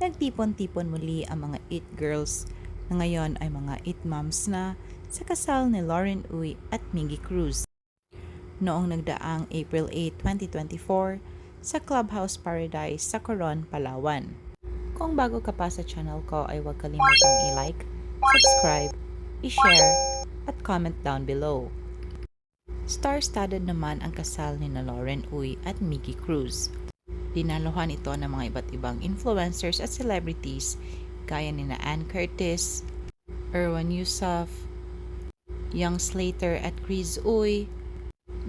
nagtipon-tipon muli ang mga it girls na ngayon ay mga it moms na sa kasal ni Lauren Uy at Miggy Cruz. Noong nagdaang April 8, 2024 sa Clubhouse Paradise sa Coron, Palawan. Kung bago ka pa sa channel ko ay huwag kalimutang i-like, subscribe, i-share, at comment down below. Star-studded naman ang kasal ni na Lauren Uy at Miggy Cruz. Dinaluhan ito ng mga iba't ibang influencers at celebrities gaya ni na Ann Curtis, Erwan Yusuf, Young Slater at Chris Uy,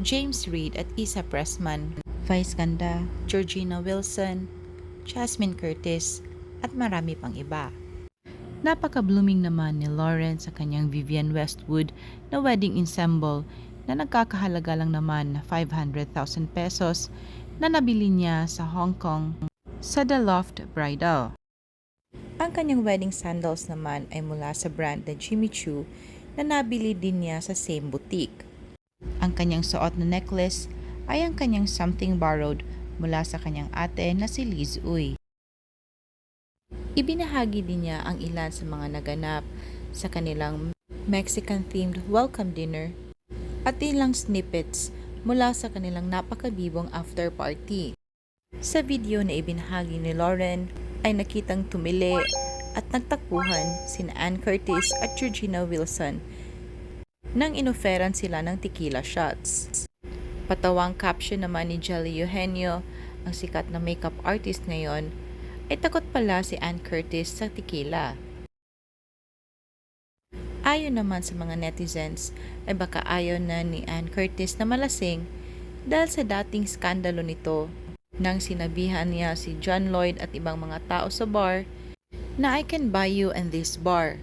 James Reid at Isa Pressman, Vice Ganda, Georgina Wilson, Jasmine Curtis, at marami pang iba. Napaka-blooming naman ni Lauren sa kanyang Vivian Westwood na wedding ensemble na nagkakahalaga lang naman na 500,000 pesos na nabili niya sa Hong Kong sa The Loft Bridal. Ang kanyang wedding sandals naman ay mula sa brand na Jimmy Choo na nabili din niya sa same boutique. Ang kanyang suot na necklace ay ang kanyang something borrowed mula sa kanyang ate na si Liz Uy. Ibinahagi din niya ang ilan sa mga naganap sa kanilang Mexican-themed welcome dinner at ilang snippets mula sa kanilang napakabibong after party. Sa video na ibinahagi ni Lauren ay nakitang tumili at nagtakbuhan sina Ann Curtis at Georgina Wilson nang inoferan sila ng tequila shots. Patawang caption naman ni Jelly Eugenio, ang sikat na makeup artist ngayon, ay takot pala si Ann Curtis sa tequila. Ayon naman sa mga netizens, ay baka ayaw na ni Ann Curtis na malasing dahil sa dating skandalo nito nang sinabihan niya si John Lloyd at ibang mga tao sa bar na I can buy you in this bar.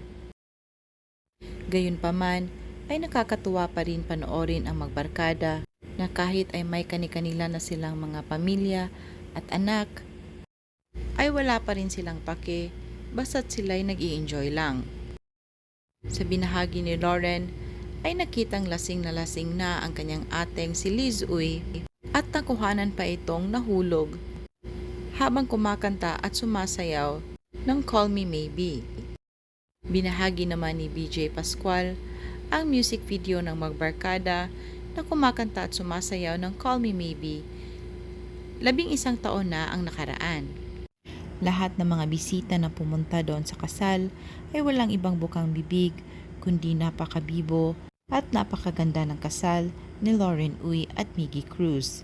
Gayunpaman, ay nakakatuwa pa rin panoorin ang magbarkada na kahit ay may kani-kanila na silang mga pamilya at anak, ay wala pa rin silang pake basta't sila'y nag enjoy lang. Sa binahagi ni Lauren, ay nakitang lasing na lasing na ang kanyang ateng si Liz Uy at nakuhanan pa itong nahulog habang kumakanta at sumasayaw ng Call Me Maybe. Binahagi naman ni BJ Pascual ang music video ng magbarkada na kumakanta at sumasayaw ng Call Me Maybe. Labing isang taon na ang nakaraan. Lahat ng mga bisita na pumunta doon sa kasal ay walang ibang bukang bibig kundi napakabibo at napakaganda ng kasal ni Lauren Uy at Miggy Cruz.